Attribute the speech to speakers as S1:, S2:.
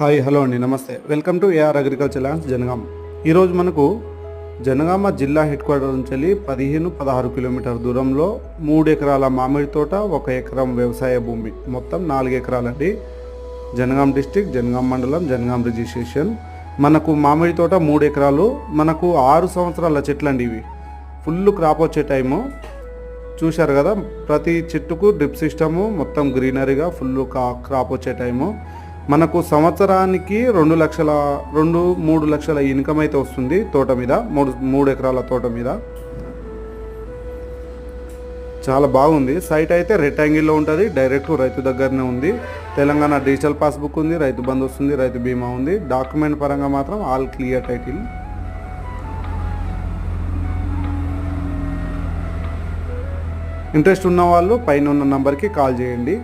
S1: Hi hello అండి నమస్తే. Welcome to AR agriculture lands Jangaon ఈరోజు మనకు జనగామ జిల్లా హెడ్ క్వార్టర్ నుంచి వెళ్ళి పదిహేను పదహారు కిలోమీటర్ దూరంలో మూడు ఎకరాల మామిడి తోట ఒక ఎకరం వ్యవసాయ భూమి మొత్తం నాలుగు ఎకరాలండి. జనగాం డిస్టిక్ జనగాం మండలం జనగాం రిజిస్ట్రేషన్. మనకు మామిడి తోట మూడు ఎకరాలు మనకు ఆరు సంవత్సరాల చెట్లు అండి ఇవి. ఫుల్ క్రాప్ వచ్చే టైము. చూశారు కదా ప్రతి చెట్టుకు డ్రిప్ సిస్టము మొత్తం గ్రీనరీగా ఫుల్ క్రాప్ వచ్చే టైము. మనకు సంవత్సరానికి రెండు లక్షల రెండు మూడు లక్షల ఇన్కమ్ అయితే వస్తుంది తోట మీద మూడు మూడు ఎకరాల తోట మీద. చాలా బాగుంది. సైట్ అయితే రెక్టాంగిల్లో ఉంటుంది. డైరెక్ట్ రైతు దగ్గరనే ఉంది. తెలంగాణ డిజిటల్ పాస్బుక్ ఉంది రైతు బంధు వస్తుంది రైతు బీమా ఉంది. డాక్యుమెంట్ పరంగా మాత్రం ఆల్ క్లియర్ టైటిల్. ఇంట్రెస్ట్ ఉన్న వాళ్ళు పైన ఉన్న నంబర్కి కాల్ చేయండి.